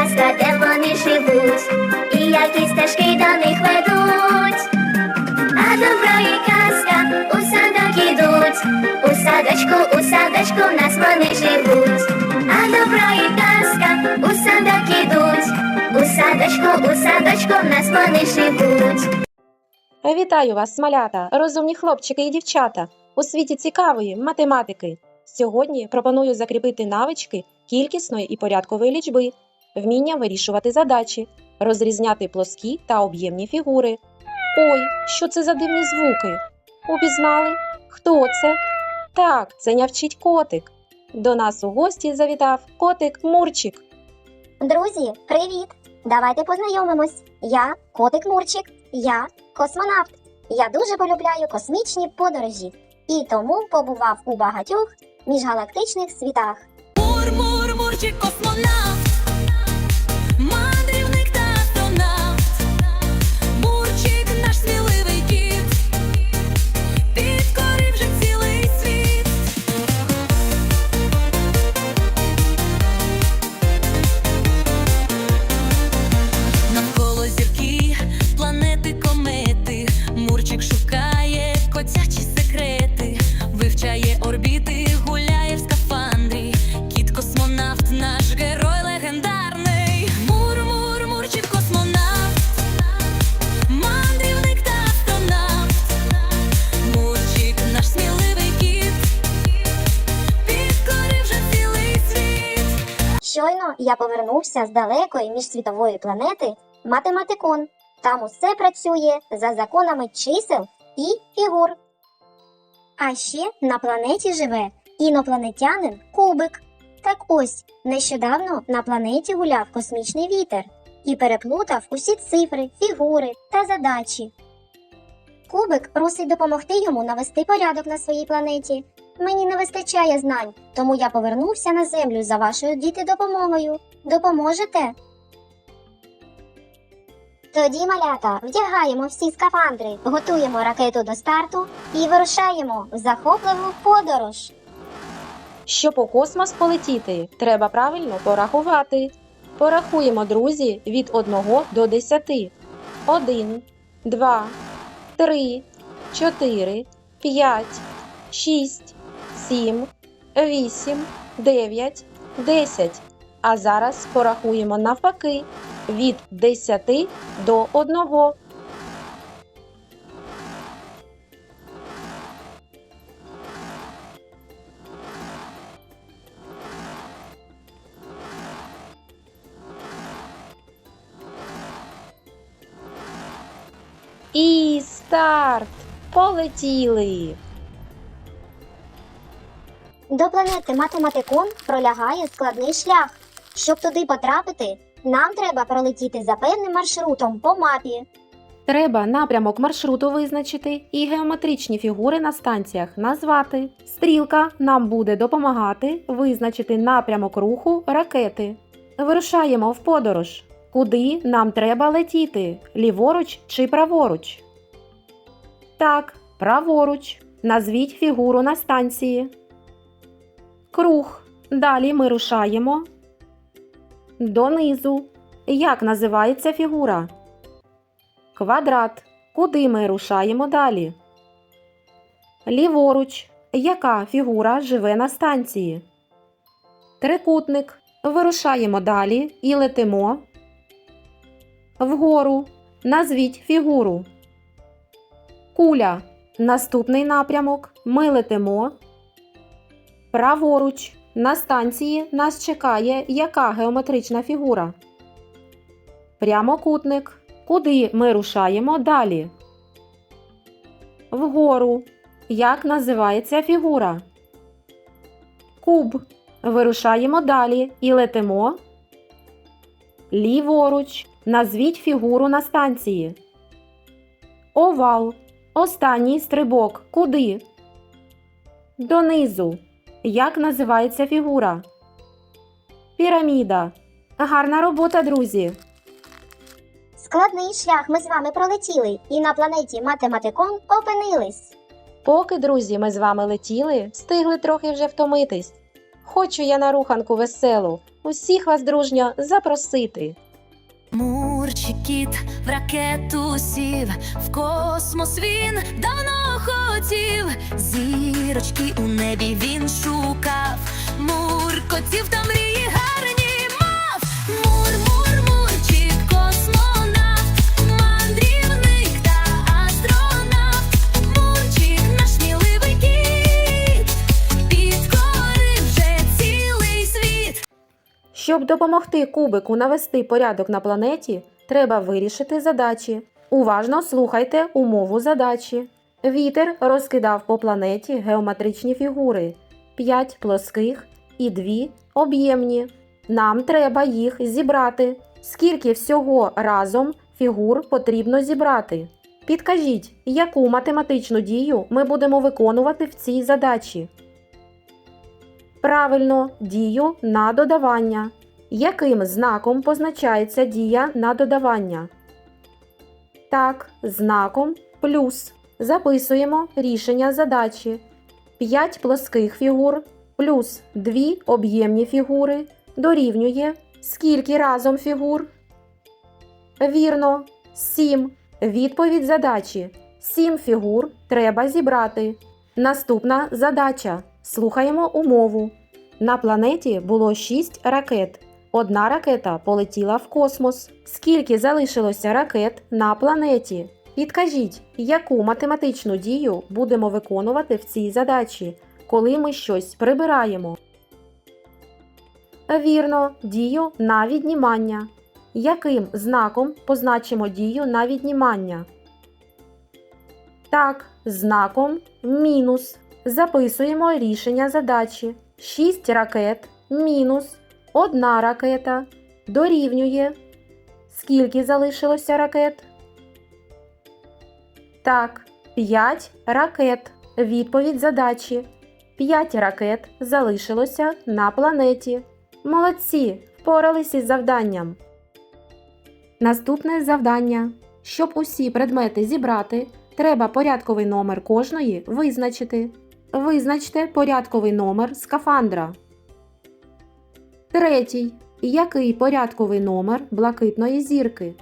казка, де вони живуть, і які стежки до них ведуть. А добро і казка у садок ідуть, у садочку, у садочку в нас вони живуть. А добро і казка у садок ідуть, у садочку, у садочку в нас вони живуть. Вітаю вас, малята, розумні хлопчики і дівчата у світі цікавої математики. Сьогодні пропоную закріпити навички кількісної і порядкової лічби, вміння вирішувати задачі, розрізняти плоскі та об'ємні фігури. Ой, що це за дивні звуки? Упізнали? Хто це? Так, це нявчить котик. До нас у гості завітав котик Мурчик. Друзі, привіт! Давайте познайомимось. Я котик Мурчик, я космонавт. Я дуже полюбляю космічні подорожі і тому побував у багатьох міжгалактичних світах. Мур, мур, мурчик, космонавт, я повернувся з далекої міжсвітової планети Математикон. Там усе працює за законами чисел і фігур. А ще на планеті живе інопланетянин Кубик. Так ось нещодавно на планеті гуляв космічний вітер і переплутав усі цифри, фігури та задачі. Кубик просить допомогти йому навести порядок на своїй планеті. Мені не вистачає знань, тому я повернувся на землю за вашою діти допомогою. Допоможете? Тоді, малята, вдягаємо всі скафандри, готуємо ракету до старту і вирушаємо в захопливу подорож. Щоб у космос полетіти, треба правильно порахувати. Порахуємо, друзі, від 1 до 10. 1, 2, 3, 4, 5, 6, 7, 8, 9, 10. А зараз порахуємо навпаки від 10 до 1. І старт! Полетіли! До планети Математикон пролягає складний шлях. Щоб туди потрапити, нам треба пролетіти за певним маршрутом по мапі. Треба напрямок маршруту визначити і геометричні фігури на станціях назвати. Стрілка нам буде допомагати визначити напрямок руху ракети. Вирушаємо в подорож. Куди нам треба летіти? Ліворуч чи праворуч? Так, праворуч. Назвіть фігуру на станції. Круг. Далі ми рушаємо. Донизу. Як називається фігура? Квадрат. Куди ми рушаємо далі? Ліворуч. Яка фігура живе на станції? Трикутник. Вирушаємо далі і летимо. Вгору. Назвіть фігуру. Куля. Наступний напрямок. Ми летимо. Праворуч. На станції нас чекає яка геометрична фігура? Прямокутник. Куди ми рушаємо далі? Вгору. Як називається фігура? Куб. Вирушаємо далі і летимо. Ліворуч. Назвіть фігуру на станції. Овал. Останній стрибок. Куди? Донизу. Як називається фігура? Піраміда. Гарна робота, друзі! Складний шлях ми з вами пролетіли і на планеті Математикон опинились. Поки, друзі, ми з вами летіли, встигли трохи вже втомитись. Хочу я на руханку веселу, усіх вас дружньо запросити. Мурчик кіт в ракету сів, в космос він давно хотів. Зірочки у небі він шукав. Муркотів та мрії гарні мав. Мур, мур, мурчик, космонавт, мандрівник та астронавт. Мурчик, наш сміливий кіт, вже цілий світ. Щоб допомогти кубику навести порядок на планеті, треба вирішити задачі. Уважно слухайте умову задачі. Вітер розкидав по планеті геометричні фігури 5 плоских і 2 об'ємні. Нам треба їх зібрати. Скільки всього разом фігур потрібно зібрати? Підкажіть, яку математичну дію ми будемо виконувати в цій задачі? Правильно, дію на додавання. Яким знаком позначається дія на додавання? Так, знаком плюс. Записуємо рішення задачі. 5 плоских фігур плюс 2 об'ємні фігури дорівнює скільки разом фігур? Вірно, 7. Відповідь задачі. 7 фігур треба зібрати. Наступна задача. Слухаємо умову. На планеті було 6 ракет. Одна ракета полетіла в космос. Скільки залишилося ракет на планеті? Підкажіть, яку математичну дію будемо виконувати в цій задачі, коли ми щось прибираємо? Вірно, дію на віднімання. Яким знаком позначимо дію на віднімання? Так, знаком мінус. Записуємо рішення задачі. 6 ракет мінус 1 ракета дорівнює. Скільки залишилося ракет? Так, 5 ракет. Відповідь задачі. 5 ракет залишилося на планеті. Молодці! Впоралися із завданням. Наступне завдання. Щоб усі предмети зібрати, треба порядковий номер кожної визначити. Визначте порядковий номер скафандра. Третій. Який порядковий номер блакитної зірки?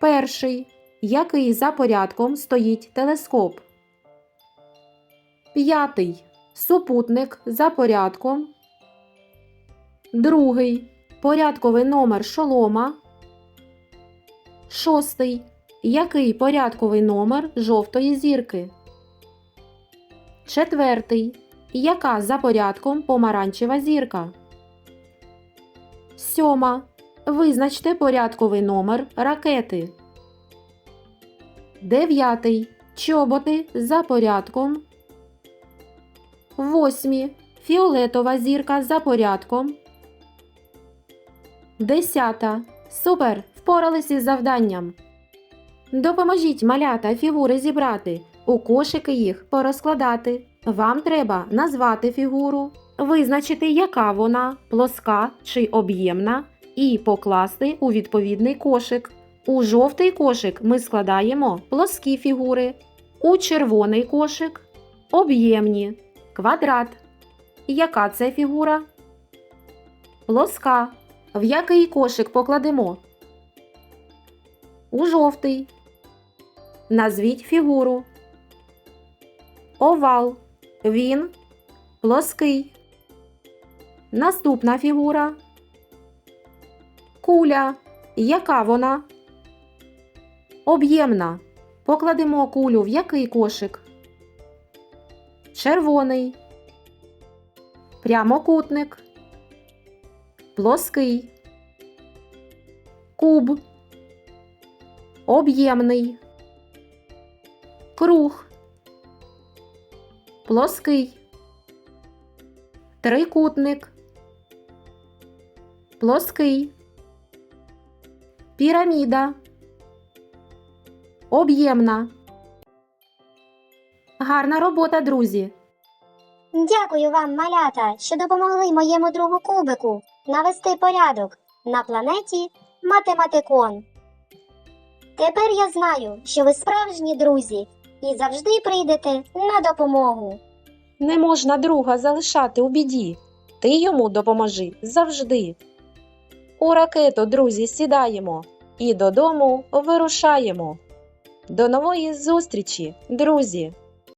Перший. Який за порядком стоїть телескоп? П'ятий. Супутник за порядком. Другий. Порядковий номер шолома. Шостий. Який порядковий номер жовтої зірки? Четвертий. Яка за порядком помаранчева зірка? Сьома. Визначте порядковий номер ракети. Дев'ятий. Чоботи за порядком. Восьмі. Фіолетова зірка за порядком. Десята. Супер! Впоралися із завданням. Допоможіть малята фігури зібрати, у кошики їх порозкладати. Вам треба назвати фігуру, визначити, яка вона плоска чи об'ємна, і покласти у відповідний кошик. У жовтий кошик ми складаємо плоскі фігури, у червоний кошик об'ємні, квадрат. Яка це фігура? Плоска. В який кошик покладемо? У жовтий. Назвіть фігуру. Овал. Він плоский. Наступна фігура. Куля. Яка вона? Об'ємна. Покладемо кулю в який кошик? Червоний. Прямокутник. Плоский. Куб. Об'ємний. Круг. Плоский. Трикутник. Плоский. Піраміда. Об'ємна. Гарна робота, друзі. Дякую вам, малята, що допомогли моєму другу кубику навести порядок на планеті Математикон. Тепер я знаю, що ви справжні друзі і завжди прийдете на допомогу. Не можна друга залишати у біді. Ти йому допоможи завжди. У ракету, друзі, сідаємо і додому вирушаємо. До нової зустрічі, друзі!